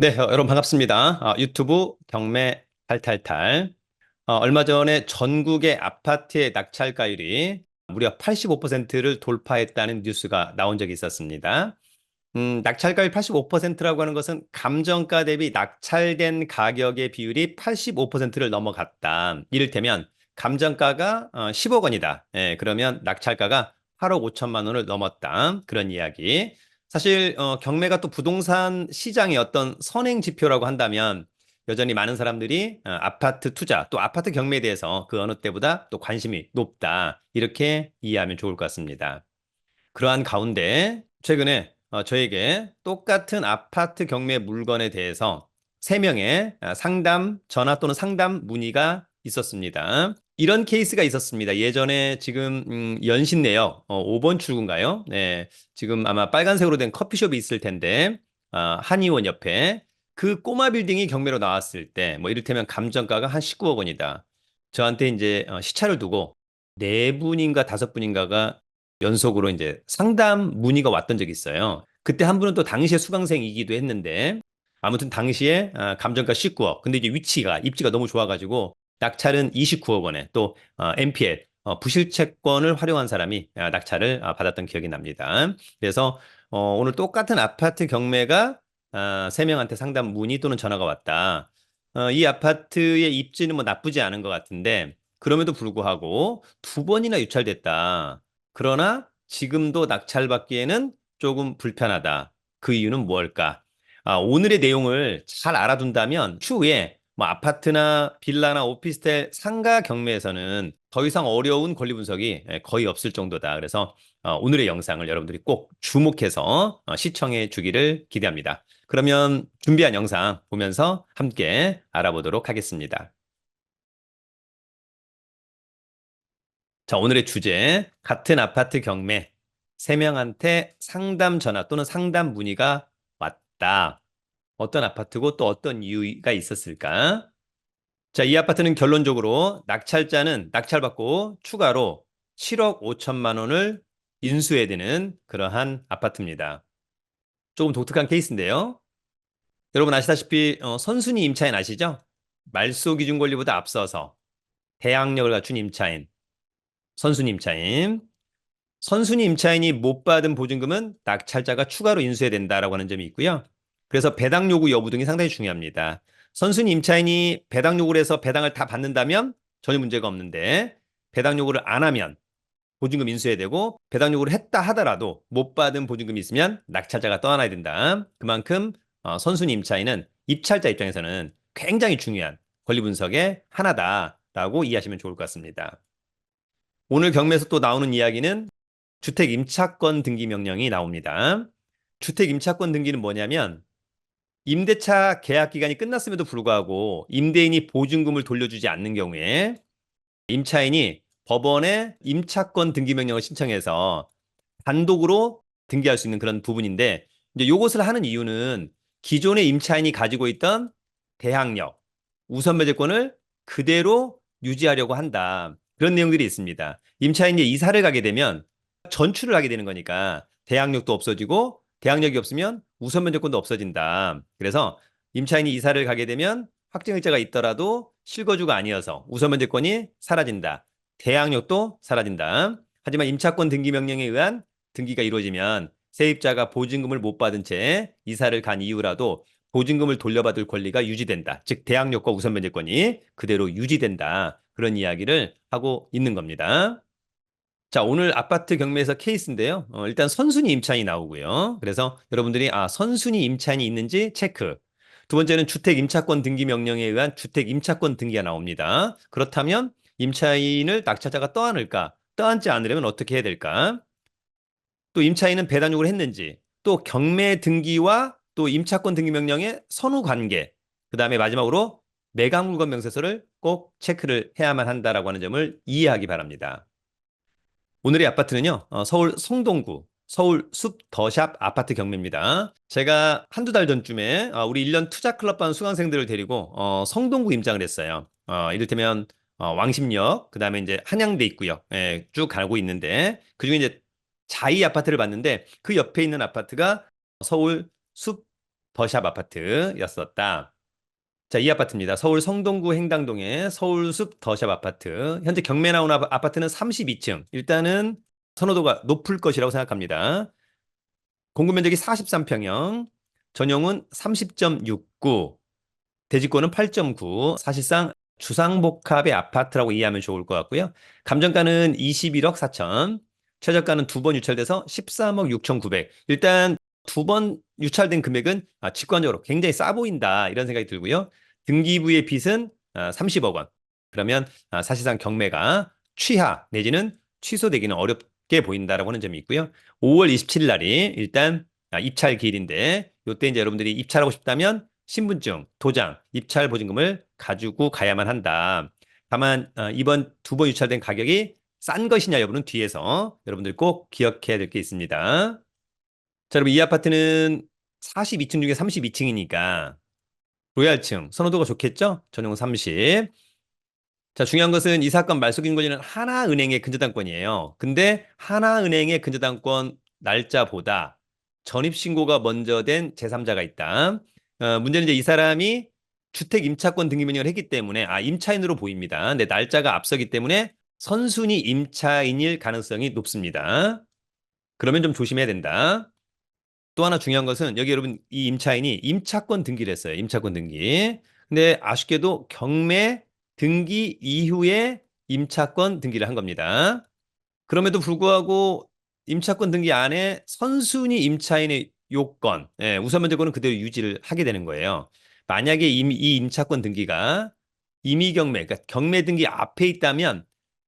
네, 어, 여러분 반갑습니다. 아, 유튜브 경매 탈탈탈. 어, 얼마 전에 전국의 아파트의 낙찰가율이 무려 85%를 돌파했다는 뉴스가 나온 적이 있었습니다. 음, 낙찰가율 85%라고 하는 것은 감정가 대비 낙찰된 가격의 비율이 85%를 넘어갔다. 이를테면 감정가가 어, 10억 원이다. 예, 그러면 낙찰가가 8억 5천만 원을 넘었다. 그런 이야기. 사실 어, 경매가 또 부동산 시장의 어떤 선행 지표라고 한다면 여전히 많은 사람들이 어, 아파트 투자 또 아파트 경매에 대해서 그 어느 때보다 또 관심이 높다 이렇게 이해하면 좋을 것 같습니다. 그러한 가운데 최근에 어, 저에게 똑같은 아파트 경매 물건에 대해서 3명의 아, 상담 전화 또는 상담 문의가 있었습니다. 이런 케이스가 있었습니다. 예전에 지금 음, 연신내역 어, 5번 출구인가요? 네, 지금 아마 빨간색으로 된 커피숍이 있을 텐데 아, 한의원 옆에 그 꼬마 빌딩이 경매로 나왔을 때 뭐 이를테면 감정가가 한 19억 원이다. 저한테 이제 어, 시차를 두고 네 분인가 다섯 분인가가 연속으로 이제 상담 문의가 왔던 적이 있어요. 그때 한 분은 또 당시에 수강생이기도 했는데 아무튼 당시에 아, 감정가 19억. 근데 이제 위치가 입지가 너무 좋아가지고 낙찰은 29억 원에 또 어, NPL 어, 부실채권을 활용한 사람이 아, 낙찰을 아, 받았던 기억이 납니다. 그래서 어, 오늘 똑같은 아파트 경매가 아, 3명한테 상담 문의 또는 전화가 왔다. 어, 이 아파트의 입지는 뭐 나쁘지 않은 것 같은데 그럼에도 불구하고 두 번이나 유찰됐다. 그러나 지금도 낙찰받기에는 조금 불편하다. 그 이유는 무엇일까? 아, 오늘의 내용을 잘 알아둔다면 추후에 뭐 아파트나 빌라나 오피스텔 상가 경매에서는 더 이상 어려운 권리 분석이 예, 거의 없을 정도다. 그래서 어, 오늘의 영상을 여러분들이 꼭 주목해서 어, 시청해 주기를 기대합니다. 그러면 준비한 영상 보면서 함께 알아보도록 하겠습니다. 자, 오늘의 주제 같은 아파트 경매 3명한테 상담 전화 또는 상담 문의가 왔다. 어떤 아파트고 또 어떤 이유가 있었을까? 자, 이 아파트는 결론적으로 낙찰자는 낙찰받고 추가로 7억 5천만 원을 인수해야 되는 그러한 아파트입니다. 조금 독특한 케이스인데요. 여러분 아시다시피 어, 선순위 임차인 아시죠? 말소 기준 권리보다 앞서서 대항력을 갖춘 임차인, 선순위 임차인. 선순위 임차인이 못 받은 보증금은 낙찰자가 추가로 인수해야 된다라고 하는 점이 있고요. 그래서 배당 요구 여부 등이 상당히 중요합니다. 선순위 임차인이 배당 요구를 해서 배당을 다 받는다면 전혀 문제가 없는데 배당 요구를 안 하면 보증금 인수해야 되고 배당 요구를 했다 하더라도 못 받은 보증금이 있으면 낙찰자가 떠나야 된다. 그만큼 어, 선순위 임차인은 입찰자 입장에서는 굉장히 중요한 권리 분석의 하나다라고 이해하시면 좋을 것 같습니다. 오늘 경매에서 또 나오는 이야기는 주택 임차권 등기 명령이 나옵니다. 주택 임차권 등기는 뭐냐면 임대차 계약 기간이 끝났음에도 불구하고 임대인이 보증금을 돌려주지 않는 경우에 임차인이 법원에 임차권 등기 명령을 신청해서 단독으로 등기할 수 있는 그런 부분인데 이제 이것을 하는 이유는 기존의 임차인이 가지고 있던 대항력, 우선 매제권을 그대로 유지하려고 한다. 그런 내용들이 있습니다. 임차인이 이사를 가게 되면 전출을 하게 되는 거니까 대항력도 없어지고 대항력이 없으면 우선 면제권도 없어진다. 그래서 임차인이 이사를 가게 되면 확정일자가 있더라도 실거주가 아니어서 우선 면제권이 사라진다. 대항력도 사라진다. 하지만 임차권 등기 명령에 의한 등기가 이루어지면 세입자가 보증금을 못 받은 채 이사를 간 이후라도 보증금을 돌려받을 권리가 유지된다. 즉 대항력과 우선 면제권이 그대로 유지된다. 그런 이야기를 하고 있는 겁니다. 자, 오늘 아파트 경매에서 케이스인데요. 어, 일단 선순위 임차인이 나오고요. 그래서 여러분들이 아, 선순위 임차인이 있는지 체크. 두 번째는 주택 임차권 등기 명령에 의한 주택 임차권 등기가 나옵니다. 그렇다면 임차인을 낙찰자가 떠안을까? 떠안지 않으려면 어떻게 해야 될까? 또 임차인은 배당 요구를 했는지, 또 경매 등기와 또 임차권 등기 명령의 선후 관계, 그 다음에 마지막으로 매각 물건 명세서를 꼭 체크를 해야만 한다라고 하는 점을 이해하기 바랍니다. 오늘의 아파트는요, 어, 서울 성동구, 서울 숲 더샵 아파트 경매입니다. 제가 한두 달 전쯤에 어, 우리 1년 투자 클럽반 수강생들을 데리고 어, 성동구 임장을 했어요. 어, 이를테면 어, 왕십역, 그 다음에 이제 한양대 있고요. 예, 쭉 가고 있는데 그 중에 이제 자이 아파트를 봤는데 그 옆에 있는 아파트가 서울 숲 더샵 아파트였었다. 자, 이 아파트입니다. 서울 성동구 행당동의 서울숲 더샵 아파트. 현재 경매 나온 아파- 아파트는 32층. 일단은 선호도가 높을 것이라고 생각합니다. 공급 면적이 43평형, 전용은 30.69, 대지권은 8.9. 사실상 주상복합의 아파트라고 이해하면 좋을 것 같고요. 감정가는 21억 4천, 최저가는 두 번 유찰돼서 13억 6,900. 일단 두 번 유찰된 금액은 아, 직관적으로 굉장히 싸 보인다 이런 생각이 들고요. 등기부의 빚은 아, 30억 원. 그러면 아, 사실상 경매가 취하 내지는 취소되기는 어렵게 보인다라고 하는 점이 있고요. 5월 27일 날이 일단 아, 입찰 기일인데 이때 이제 여러분들이 입찰하고 싶다면 신분증, 도장, 입찰 보증금을 가지고 가야만 한다. 다만 어, 이번 두 번 유찰된 가격이 싼 것이냐 여부는 뒤에서 여러분들 꼭 기억해야 될 게 있습니다. 자, 여러분 이 아파트는 42층 중에 32층이니까 로얄층 선호도가 좋겠죠? 전용 30. 자, 중요한 것은 이 사건 말소기준 권리는 하나은행의 근저당권이에요. 근데 하나은행의 근저당권 날짜보다 전입신고가 먼저 된 제3자가 있다. 어, 문제는 이제 이 사람이 주택 임차권 등기 명령을 했기 때문에 아 임차인으로 보입니다. 근데 날짜가 앞서기 때문에 선순위 임차인일 가능성이 높습니다. 그러면 좀 조심해야 된다. 또 하나 중요한 것은 여기 여러분 이 임차인이 임차권 등기를 했어요. 임차권 등기. 근데 아쉽게도 경매 등기 이후에 임차권 등기를 한 겁니다. 그럼에도 불구하고 임차권 등기 안에 선순위 임차인의 요건, 예, 우선 면제권은 그대로 유지를 하게 되는 거예요. 만약에 이, 이 임차권 등기가 임의 경매, 그러니까 경매 등기 앞에 있다면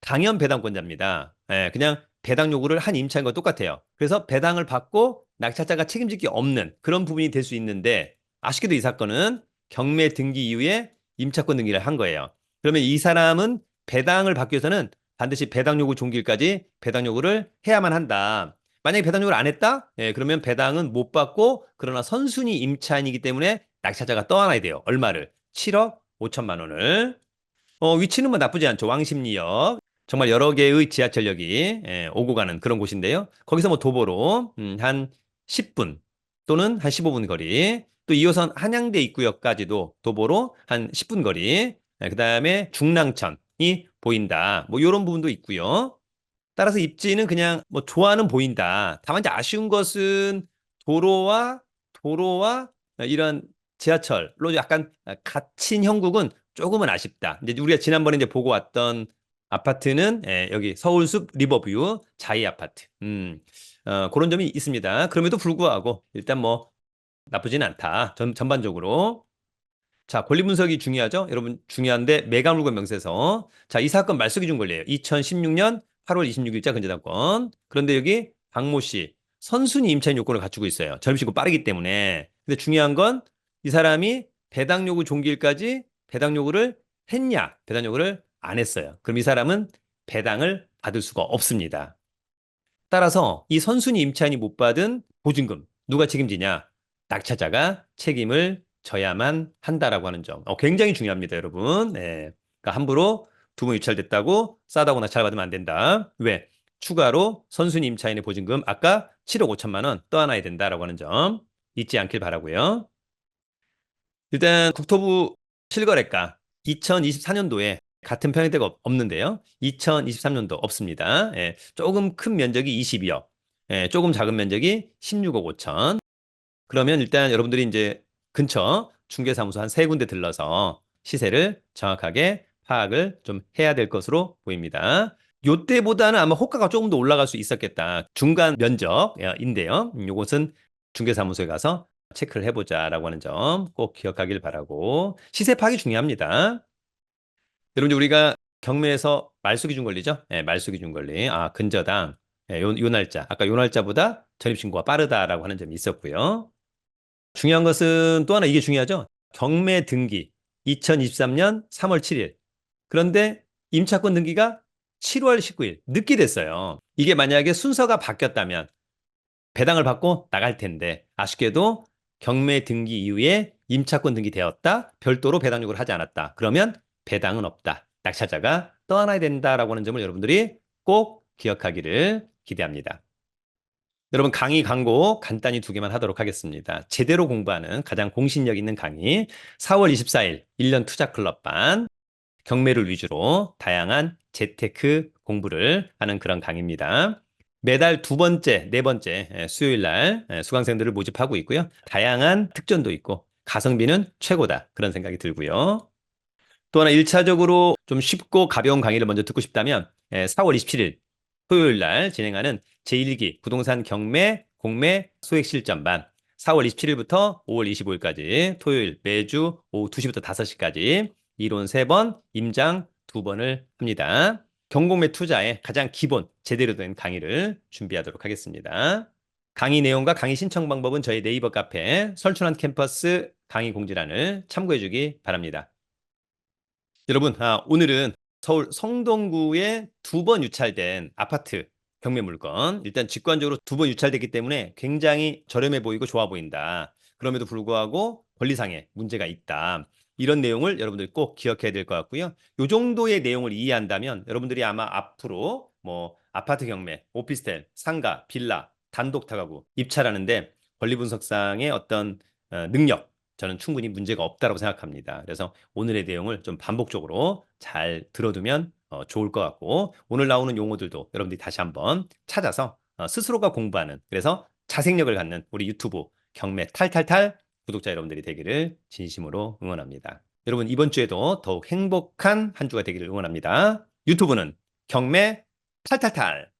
당연 배당권자입니다. 예, 그냥 배당 요구를 한 임차인과 똑같아요. 그래서 배당을 받고 낙찰자가 책임질 게 없는 그런 부분이 될 수 있는데 아쉽게도 이 사건은 경매 등기 이후에 임차권 등기를 한 거예요. 그러면 이 사람은 배당을 받기 위해서는 반드시 배당 요구 종기일까지 배당 요구를 해야만 한다. 만약에 배당 요구를 안 했다? 예, 그러면 배당은 못 받고 그러나 선순위 임차인이기 때문에 낙찰자가 떠안아야 돼요. 얼마를? 7억 5천만 원을. 어, 위치는 뭐 나쁘지 않죠. 왕십리역. 정말 여러 개의 지하철역이 예, 오고 가는 그런 곳인데요. 거기서 뭐 도보로 음, 한 10분 또는 한 15분 거리. 또 2호선 한양대 입구역까지도 도보로 한 10분 거리. 그 다음에 중랑천이 보인다. 뭐 이런 부분도 있고요. 따라서 입지는 그냥 뭐 좋아는 보인다. 다만 이제 아쉬운 것은 도로와 도로와 이런 지하철로 약간 갇힌 형국은 조금은 아쉽다. 이제 우리가 지난번에 이제 보고 왔던 아파트는 예, 여기 서울숲 리버뷰 자이 아파트. 음, 어, 그런 점이 있습니다. 그럼에도 불구하고 일단 뭐 나쁘진 않다. 전, 전반적으로. 자, 권리 분석이 중요하죠? 여러분 중요한데 매각물건 명세서. 자, 이 사건 말소기준 권리예요. 2016년 8월 26일자 근저당권. 그런데 여기 박모 씨 선순위 임차인 요건을 갖추고 있어요. 전입신고 빠르기 때문에. 근데 중요한 건 이 사람이 배당 요구 종기일까지 배당 요구를 했냐? 배당 요구를 안 했어요. 그럼 이 사람은 배당을 받을 수가 없습니다. 따라서 이 선순위 임차인이 못 받은 보증금 누가 책임지냐? 낙찰자가 책임을 져야만 한다라고 하는 점. 어, 굉장히 중요합니다, 여러분. 네. 그러니까 함부로 두 번 유찰됐다고 싸다고 낙찰 받으면 안 된다. 왜? 추가로 선순위 임차인의 보증금 아까 7억 5천만 원 떠안아야 된다라고 하는 점 잊지 않길 바라고요. 일단 국토부 실거래가 2024년도에 같은 평형대가 없는데요. 2023년도 없습니다. 예, 조금 큰 면적이 22억, 예, 조금 작은 면적이 16억 5천. 그러면 일단 여러분들이 이제 근처 중개사무소 한 세 군데 들러서 시세를 정확하게 파악을 좀 해야 될 것으로 보입니다. 요때보다는 아마 호가가 조금 더 올라갈 수 있었겠다. 중간 면적인데요. 요것은 중개사무소에 가서 체크를 해보자라고 하는 점 꼭 기억하길 바라고 시세 파악이 중요합니다. 여러분 우리가 경매에서 말소 기준 권리죠? 예, 말소 기준 권리. 아 근저당 예, 요, 요 날짜 아까 요 날짜보다 전입 신고가 빠르다라고 하는 점이 있었고요. 중요한 것은 또 하나 이게 중요하죠. 경매 등기 2023년 3월 7일. 그런데 임차권 등기가 7월 19일 늦게 됐어요. 이게 만약에 순서가 바뀌었다면 배당을 받고 나갈 텐데 아쉽게도 경매 등기 이후에 임차권 등기 되었다. 별도로 배당 요구를 하지 않았다. 그러면 배당은 없다. 낙찰자가 떠나야 된다라고 하는 점을 여러분들이 꼭 기억하기를 기대합니다. 여러분 강의 광고 간단히 두 개만 하도록 하겠습니다. 제대로 공부하는 가장 공신력 있는 강의 4월 24일 1년 투자 클럽반 경매를 위주로 다양한 재테크 공부를 하는 그런 강의입니다. 매달 두 번째, 네 번째 예, 수요일 날 예, 수강생들을 모집하고 있고요. 다양한 특전도 있고 가성비는 최고다. 그런 생각이 들고요. 또 하나 1차적으로 좀 쉽고 가벼운 강의를 먼저 듣고 싶다면 예, 4월 27일 토요일 날 진행하는 제1기 부동산 경매 공매 소액 실전반 4월 27일부터 5월 25일까지 토요일 매주 오후 2시부터 5시까지 이론 3번, 임장 2번을 합니다. 경공매 투자의 가장 기본 제대로 된 강의를 준비하도록 하겠습니다. 강의 내용과 강의 신청 방법은 저희 네이버 카페 설춘한 캠퍼스 강의 공지란을 참고해 주기 바랍니다. 여러분, 아, 오늘은 서울 성동구에 두 번 유찰된 아파트 경매 물건. 일단 직관적으로 두 번 유찰됐기 때문에 굉장히 저렴해 보이고 좋아 보인다. 그럼에도 불구하고 권리상의 문제가 있다. 이런 내용을 여러분들이 꼭 기억해야 될 것 같고요. 요 정도의 내용을 이해한다면 여러분들이 아마 앞으로 뭐 아파트 경매, 오피스텔, 상가, 빌라, 단독 타가구 입찰하는데 권리 분석상의 어떤 어, 능력 저는 충분히 문제가 없다고 생각합니다. 그래서 오늘의 내용을 좀 반복적으로 잘 들어두면 어, 좋을 것 같고 오늘 나오는 용어들도 여러분들이 다시 한번 찾아서 어, 스스로가 공부하는 그래서 자생력을 갖는 우리 유튜브 경매 탈탈탈 구독자 여러분들이 되기를 진심으로 응원합니다. 여러분 이번 주에도 더욱 행복한 한 주가 되기를 응원합니다. 유튜브는 경매 탈탈탈